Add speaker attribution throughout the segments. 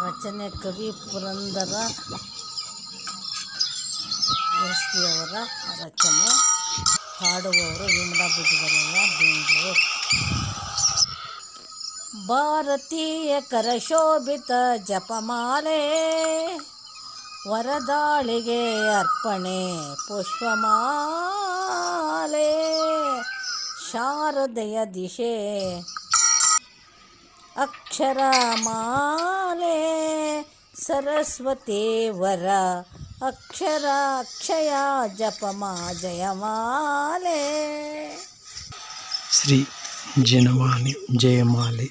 Speaker 1: ರಚನೆ ಕವಿ ಪುರಂದರ ಅವರ ರಚನೆ ಹಾಡುವವರು ವಿಮಲಾ ಭುಜಬಲಯ್ಯ ಬೆಂಗಳೂರು ಭಾರತೀಯ ಕರಶೋಭಿತ ಜಪಮಾಲೆ ವರದಾಳಿಗೆ ಅರ್ಪಣೆ ಪುಷ್ಪಮಾಲೆ ಶಾರದೆಯ ದಿಶೆ अक्षरामाले सरस्वते वरा अक्षराक्षया जपमा जयमाले
Speaker 2: ಶ್ರೀ ಜನವಾಣಿ ಜಯಮಾಲೆ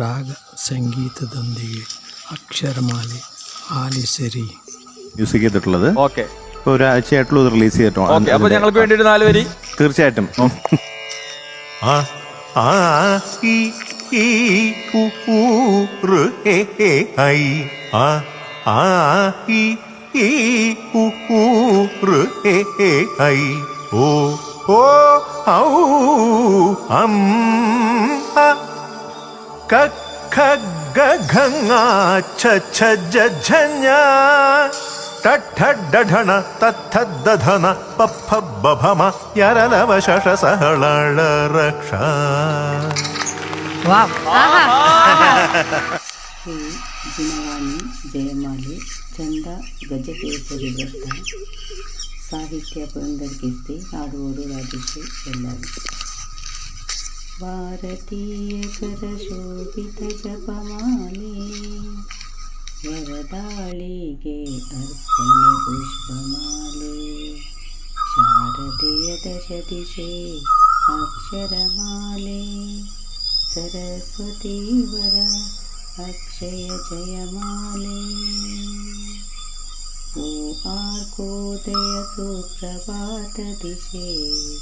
Speaker 2: ರಾಗ ಸಂಗೀತದೊಂದಿಗೆ അക്ഷരമാലി ആലിശ്ശേരി
Speaker 3: മ്യൂസിക് ചെയ്തിട്ടുള്ളത്.
Speaker 4: ഓക്കെ.
Speaker 3: ഇപ്പൊ ഒരാഴ്ചയായിട്ടുള്ള റിലീസ്
Speaker 4: ചെയ്തിട്ടുണ്ട് അപ്പൊ ഞങ്ങൾക്ക് വേണ്ടി നാല്
Speaker 3: തീർച്ചയായിട്ടും.
Speaker 5: ആ ആ ഈ ഉ ഊ ഋ എ എ ഐ ആ ആ ഈ ഈ ഉ ഊ ഋ എ എ ഐ ഓ ഓ ഔ അം അ. ക ഖ ഗ ഘ ങ ഛ ഛ ജ ഝ ഞ. ടഠഡണ തദ്ധധന പഫ ബഭമ യരലവ ശഷ സഹള രക്ഷ ಯರಲವ ಶಶ ಸಹಳಳ ರಕ್ಷ
Speaker 6: ಶ್ರೀ ಜಿನವಾಣಿ ಜಯಮಾಲೆ ಚಂದ ಗಜಕೇಸರಿ ವೃತ್ತ ಸಾಹಿತ್ಯ ಪುರಂದರ್ ಕೀರ್ತಿ ಹಾಡುವವರು ರಾಜೇಶ್ವರಿ ಎಲ್ಲರು ಭಾರತೀಯ ಕರಶೋಭಿತ ಜಪಮಾಲೆ ವರದಾಳಿಗೆ ಅರ್ಪಣೆ ಪುಷ್ಪಮಾಲೆ ಶಾರದೆಯ ದಶ ದಿಶೆ ಅಕ್ಷರಮಾಲೆ सरस्वती सरस्वतीवर अक्षय जयमाले। ओ आर्कोदय सुप्रभात दिशे,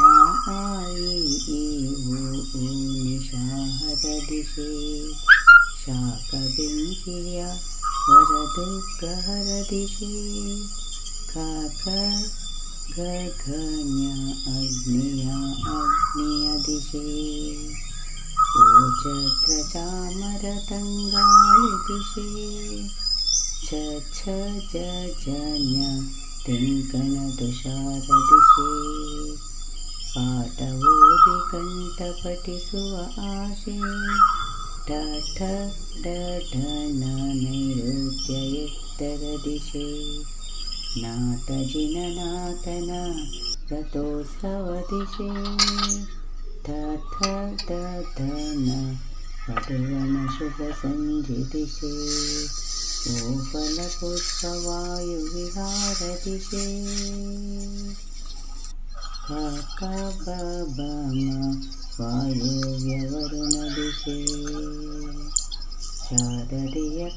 Speaker 6: आ आई ओ निशाहर दिशे। शाकबिङ्किर्या वरदुःखहर दिशे, खा घ घ अग्निया दिशे। प्रजामरतङ्गालिभिषे छ दिशे जन्य तिङ्कणतुषारदिशे पाटवोदिकण्ठपटिसु आशे। ठठ डढन नैरुत्ययुत्तरदिशे नातजिननातन रतोत्सवदिशे। फ द धन पठुरमशुभसञ्जिदिशे गोफलपुष्प वायुविहारदिशे ककम वायुव्यवरुण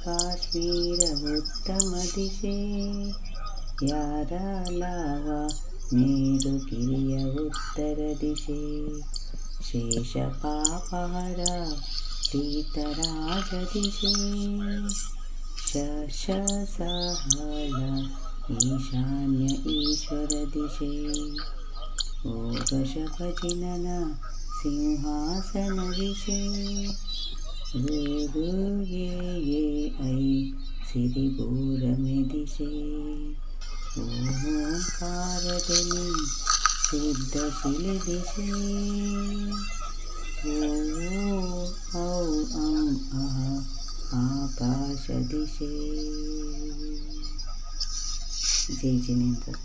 Speaker 6: काश्मीर उत्तमदिशे येरु किय उत्तरदिशे शेषपापहर शश सहल ईशान्य ईश्वरदिशे। ओगशभजिनन सिंहासनदिशे। सिंहासन ये ये ऐ सिरिपूरमे दिशे ओंकारदिनी सिद्धफलदिशे ॐ औ अं जय जिनेन्द्र।